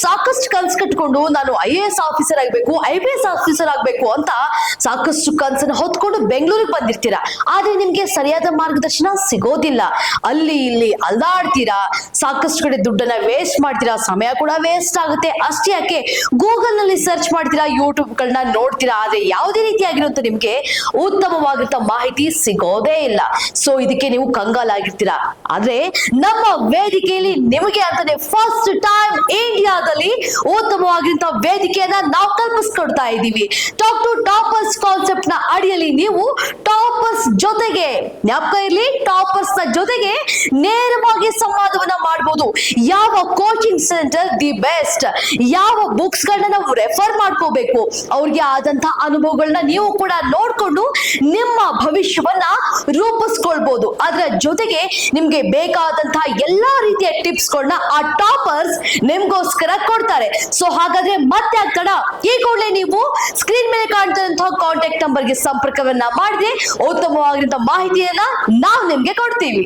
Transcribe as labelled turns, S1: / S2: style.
S1: ಸಾಕಷ್ಟು ಕನ್ಸ್ ಕಟ್ಕೊಂಡು ನಾನು ಐ ಎ ಎಸ್ ಆಫೀಸರ್ ಆಗ್ಬೇಕು ಐ ಪಿ ಎಸ್ ಆಫೀಸರ್ ಆಗ್ಬೇಕು ಅಂತ ಸಾಕಷ್ಟು ಕನ್ಸನ್ನ ಹೊತ್ಕೊಂಡು ಬೆಂಗಳೂರಿಗೆ ಬಂದಿರ್ತೀರಾ? ಆದ್ರೆ ನಿಮ್ಗೆ ಸರಿಯಾದ ಮಾರ್ಗದರ್ಶನ ಸಿಗೋದಿಲ್ಲ. ಅಲ್ಲಿ ಇಲ್ಲಿ ಅಲ್ದಾಡ್ತೀರಾ? ಸಾಕಷ್ಟು ಕಡೆ ದುಡ್ಡನ್ನ ವೇಸ್ಟ್ ಮಾಡ್ತೀರಾ? ಸಮಯ ಕೂಡ ವೇಸ್ಟ್ ಆಗುತ್ತೆ. ಅಷ್ಟೇ ಯಾಕೆ? ಗೂಗಲ್ನಲ್ಲಿ ಸರ್ಚ್ ಮಾಡ್ತೀರಾ ಯೂಟ್ಯೂಬ್ ಗಳನ್ನ ನೋಡ್ತೀರಾ? ಆದ್ರೆ ಯಾವುದೇ ರೀತಿಯಾಗಿರುವಂತ ನಿಮ್ಗೆ ಉತ್ತಮವಾಗಿರುವಂತ ಮಾಹಿತಿ ಸಿಗೋದೇ ಇಲ್ಲ. ಸೊ ಇದಕ್ಕೆ ನೀವು ಕಂಗಾಲಾಗಿರ್ತೀರಾ? ಆದ್ರೆ ನಮ್ಮ ವೇದಿಕೆಯಲ್ಲಿ ನಿಮಗೆ ಅಂತಾನೆ ಫಸ್ಟ್ ಇಂಡಿಯಾದಲ್ಲಿ ಉತ್ತಮವಾಗಿರುವಂತ ವೇದಿಕೆಯನ್ನ ನಾವು ಕಲ್ಪಿಸ್ಕೊಡ್ತಾ ಇದ್ದೀವಿ. ಟಾಪ್ ಟು ಟಾಪರ್ಸ್ ಕಾನ್ಸೆಪ್ಟ್ನ ಅಡಿಯಲ್ಲಿ ನೀವು ಜೊತೆಗೆ, ಜ್ಞಾಪಕ ಇರ್ಲಿ ಟಾಪರ್ಸ್ನ ಜೊತೆಗೆ ನೇರವಾಗಿ ಸಂವಾದವನ್ನ ಮಾಡಬಹುದು ಯಾವ ಕೋಚಿಂಗ್ ಸೆಂಟರ್ ದಿ ಬೆಸ್ಟ್? ಯಾವ ಬುಕ್ಸ್ ಗಳನ್ನ ನಾವು ರೆಫರ್ ಮಾಡ್ಕೋಬೇಕು? ಅವ್ರಿಗೆ ಆದಂತಹ ಅನುಭವಗಳನ್ನ ನೀವು ಕೂಡ ನೋಡ್ಕೊಂಡು ನಿಮ್ಮ ಭವಿಷ್ಯವನ್ನ ರೂಪಿಸ್ಕೊಳ್ಬಹುದು ಅದರ ಜೊತೆಗೆ ನಿಮ್ಗೆ ಬೇಕಾದಂತಹ ಎಲ್ಲಾ ರೀತಿಯ ಟಿಪ್ಸ್ ಗಳನ್ನ ಆ ಟಾಪರ್ಸ್ ನಿಮ್ಗೋಸ್ಕರ ಕೊಡ್ತಾರೆ. ಸೊ ಹಾಗಾದ್ರೆ ಮತ್ತೆ ಈ ಕೂಡಲೇ ನೀವು ಸ್ಕ್ರೀನ್ ಮೇಲೆ ಕಾಣ್ತಿರುವಂತಹ ಕಾಂಟ್ಯಾಕ್ಟ್ ನಂಬರ್ಗೆ ಸಂಪರ್ಕವನ್ನ ಮಾಡಿದ್ರೆ ಉತ್ತಮವಾಗಿರುವಂತಹ ಮಾಹಿತಿಯನ್ನ ನಾವು ನಿಮ್ಗೆ ಕೊಡ್ತೀವಿ.